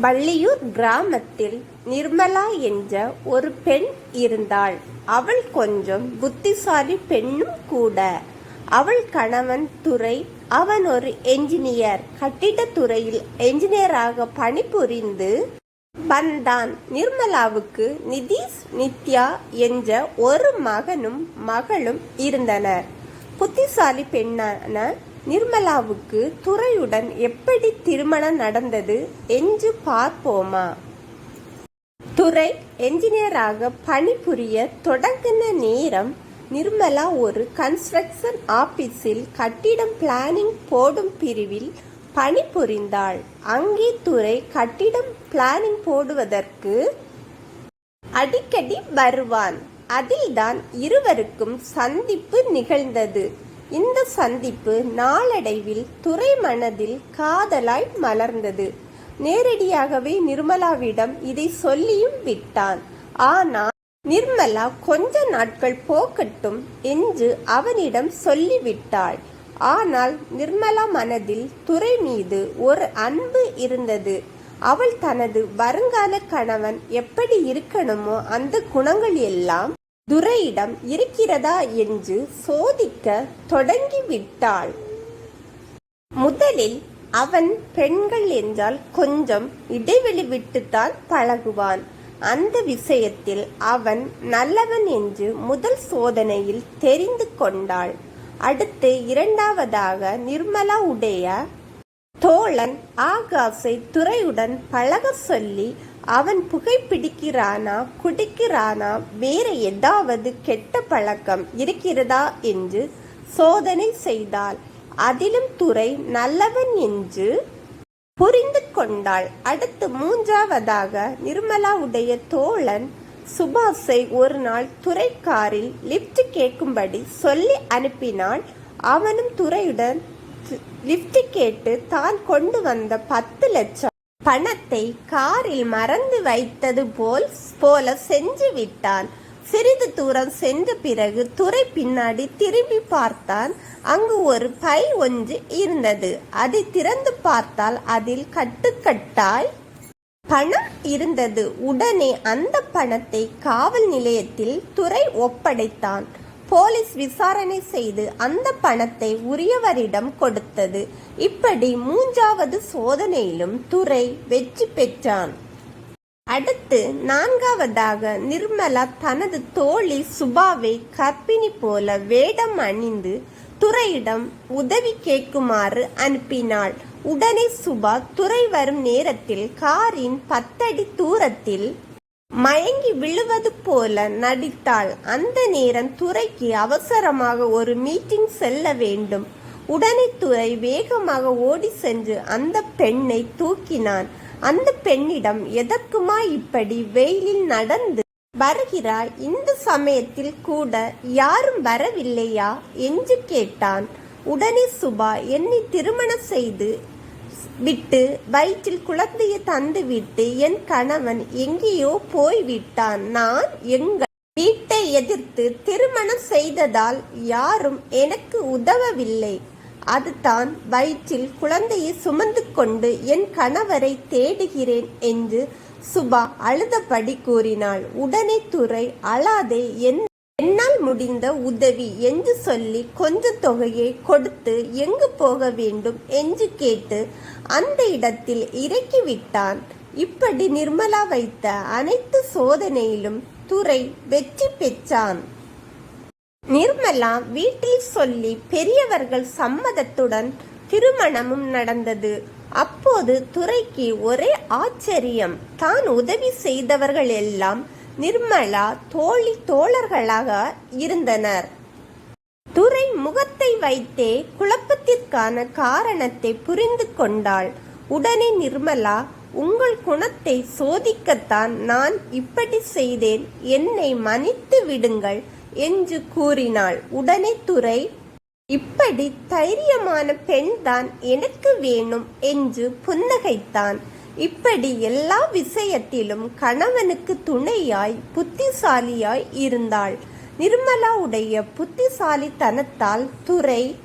வள்ளியூர் கிராமத்தில் நிர்மலா என்ற ஒரு பெண் இருந்தாள். அவள் கொஞ்சம் புத்திசாலி பெண்ணும் கூட. அவள் கணவன் துறை அவன் ஒரு என்ஜினியர் கட்டிட துறையில் என்ஜினியராக பணிபுரிந்து வந்தான். நிர்மலாவுக்கு நிதிஷ் நித்யா என்ற ஒரு மகனும் மகளும் இருந்தனர். புத்திசாலி பெண்ணான நிர்மலாவுக்கு துறையுடன் எப்படி திருமணம் நடந்தது என்று பார்ப்போமா? துறை என்ஜினியராக பணிபுரிய தொடங்கின நேரம் நிர்மலா ஒரு கன்ஸ்ட்ரக்ஷன் ஆபீஸில் கட்டிடம் பிளானிங் போடும் பிரிவில் பணிபுரிந்தாள். அங்கே துறை கட்டிடம் பிளானிங் போடுவதற்கு அடிக்கடி வருவான். அதில்தான் இருவருக்கும் சந்திப்பு நிகழ்ந்தது. இந்த சந்திப்பு நாளடைவில் துறை மனதில் காதலாய் மலர்ந்தது. நேரடியாகவே நிர்மலாவிடம் இதை சொல்லியும் விட்டான். ஆனால் நிர்மலா கொஞ்ச நாட்கள் போக்கட்டும் என்று அவனிடம் சொல்லிவிட்டாள். ஆனால் நிர்மலா மனதில் துறை மீது ஒரு அன்பு இருந்தது. அவள் தனது வருங்கால கணவன் எப்படி இருக்கணுமோ அந்த குணங்கள் எல்லாம் துரையிடம் இருக்கிறதா என்று சோதிக்க தொடங்கிவிட்டாள். முதலில் அவன் பெண்கள் என்றால் கொஞ்சம் இடைவெளி விட்டுத்தான் பழகுவான். அந்த விஷயத்தில் அவன் நல்லவன் என்று முதல் சோதனையில் தெரிந்து கொண்டாள். அடுத்து இரண்டாவதாக நிர்மலா உடைய தோழன் ஆகாசை துறையுடன் பழக சொல்லி அவன் புகைப்பிடிக்கிறானா குடிக்கிறானா வேற ஏதாவது கெட்ட பழக்கம் இருக்கிறதா என்று சோதனை செய்தாள். அதிலும் துறை நல்லவன் என்று புரிந்து கொண்டாள். அடுத்து மூன்றாவதாக நிர்மலாவுடைய தோழன் சுபாஷை ஒரு நாள் துறைக்காரில் லிப்ட் கேட்கும்படி சொல்லி அனுப்பினாள் அவனும் துறையுடன் லிப்ட் கேட்டு தான் கொண்டு வந்த பத்து லட்சம் பணத்தை காரில் மறந்து வைத்தது போல் போல செஞ்சு விட்டான். சிறிது தூரம் சென்ற பிறகு துறை பின்னாடி திரும்பி பார்த்தான். அங்கு ஒரு பை ஒன்று இருந்தது. அதை திறந்து பார்த்தால் அதில் கட்டுக்கட்டாய் பணம் இருந்தது. உடனே அந்த பணத்தை காவல் நிலையத்தில் துறை ஒப்படைத்தான். போலீஸ் விசாரணை செய்து அந்த பணத்தை உரியவரிடம் கொடுத்தது. இப்படி மூன்றாவது சோதனையிலும் துறை வெற்றி பெற்றான். அடுத்து நான்காவதாக நிர்மலா தனது தோழி சுபாவை கர்ப்பிணி போல வேடம் அணிந்து துறையிடம் உதவி கேட்குமாறு அனுப்பினாள். உடனே சுபா துறை வரும் நேரத்தில் காரின் பத்தடி தூரத்தில் மயங்கி விழுவது போல நடித்தாள். அந்த நேரம் துறைக்கு அவசரமாக ஒரு மீட்டிங் செல்ல வேண்டும். உடனே துறை வேகமாக ஓடி சென்று அந்த பெண்ணை தூக்கினான். அந்த பெண்ணிடம் எதற்குமா இப்படி வெயிலில் நடந்து வருகிறாய் இந்த சமயத்தில் கூட யாரும் வரவில்லையா? என்று கேட்டான். உடனே சுபா என்னை திருமணம் செய்து விட்டு வயிற்றில் குழந்தையை தந்து விட்டு என் கணவன் எங்கேயோ போய்விட்டான். நான் எங்கள் வீட்டை எதிர்த்து திருமணம் செய்ததால் யாரும் எனக்கு உதவவில்லை. அதுதான் வயிற்றில் குழந்தையை சுமந்து கொண்டு என் கணவரை தேடுகிறேன் என்று சுபா அழுதபடி கூறினாள். உடனே துறை அழாதே என் என்னால் முடிந்த உதவி என்று சொல்லி கொஞ்ச தொகையை கொடுத்து எங்கு போக வேண்டும் என்று கேட்டு அந்த இடத்தில் இறக்கிவிட்டான். இப்படி நிர்மலா வைத்த அனைத்து சோதனையிலும் துறை வெற்றி பெற்றான். நிர்மலா வீட்டில் சொல்லி பெரியவர்கள் சம்மதத்துடன் திருமணமும் நடந்தது. அப்போது துறைக்கு ஒரே ஆச்சரியம். தான் உதவி செய்தவர்கள் எல்லாம் நிர்மலா தோழி தோழர்களாக இருந்தனர். துரை முகத்தை வைத்தே குழப்பத்திற்கான காரணத்தை புரிந்து கொண்டாள். உடனே நிர்மலா உங்கள் குணத்தை சோதிக்கத்தான் நான் இப்படி செய்தேன். என்னை மன்னித்து விடுங்கள் என்று கூறினாள். உடனே துரை இப்படி தைரியமான பெண்தான் எனக்கு வேணும் என்று புன்னகைத்தான். இப்படி எல்லா விஷயத்திலும் கணவனுக்கு துணையாய் புத்திசாலியாய் இருந்தாள். நிர்மலாவுடைய புத்திசாலித்தனத்தால் துறை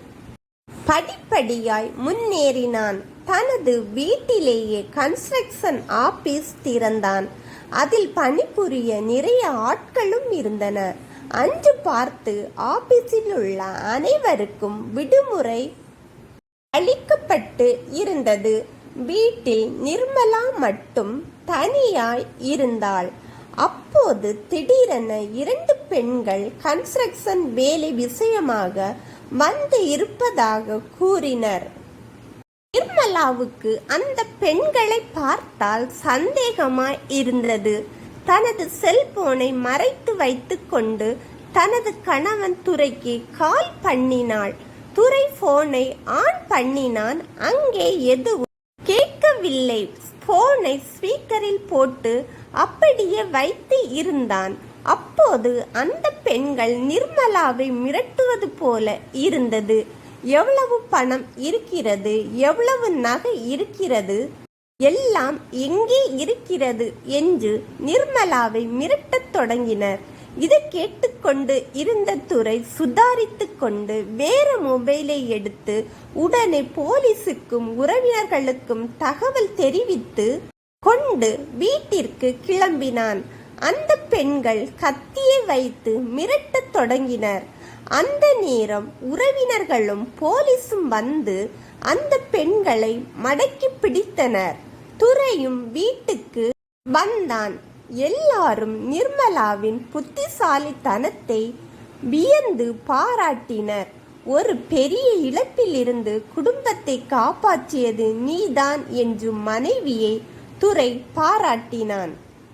படிப்படியாய் முன்னேறினான். தனது வீட்டிலேயே கன்ஸ்ட்ரக்ஷன் ஆபீஸ் திறந்தான். அதில் பணிபுரிய நிறைய ஆட்களும் இருந்தன. அன்று பார்த்து ஆபீஸில் உள்ள அனைவருக்கும் விடுமுறை அளிக்கப்பட்டு இருந்தது. வீட்டில் நிர்மலா மட்டும் தனியாய் இருந்தாள். அப்போது திடீரென இரண்டு பெண்கள் கன்ஸ்ட்ரக்ஷன் வேலை விஷயமாக வந்து இருப்பதாக கூறினர். நிர்மலாவுக்கு அந்த பெண்களை பார்த்தால் சந்தேகமாய் இருந்தது. தனது செல்போனை மறைத்து வைத்துக்கொண்டு தனது கணவன் துறைக்கு கால் பண்ணினாள். துறை போனை ஆன் பண்ணினான். அங்கே எதுவும் வரவில்லை போனை ஸ்பீக்கரில் போட்டு அப்படியே வைத்து இருந்தான். அப்போது அந்த பெண்கள் நிர்மலாவை மிரட்டுவது போல இருந்தது. எவ்வளவு பணம் இருக்கிறது? எவ்வளவு நகை இருக்கிறது? எல்லாம் எங்கே இருக்கிறது? என்று நிர்மலாவை மிரட்டத் தொடங்கினர். இதை கேட்டுக்கொண்டு இருந்த துறை சுதாரித்து கொண்டு வேற மொபைலை எடுத்து உடனே போலீசுக்கும் உறவினர்களுக்கும் தகவல் தெரிவித்து கொண்டு வீட்டிற்கு கிளம்பினான். அந்த பெண்கள் கத்தியை வைத்து மிரட்டத் தொடங்கினர். அந்த நேரம் உறவினர்களும் போலீசும் வந்து அந்த பெண்களை மடக்கி பிடித்தனர். துறையும் வீட்டுக்கு வந்தான். எல்லாரும் நிர்மலாவின் புத்திசாலித்தனத்தை வியந்து பாராட்டினர். ஒரு பெரிய இழப்பிலிருந்து குடும்பத்தை காப்பாற்றியது நீதான் என்று மனைவியை துரை பாராட்டினான்.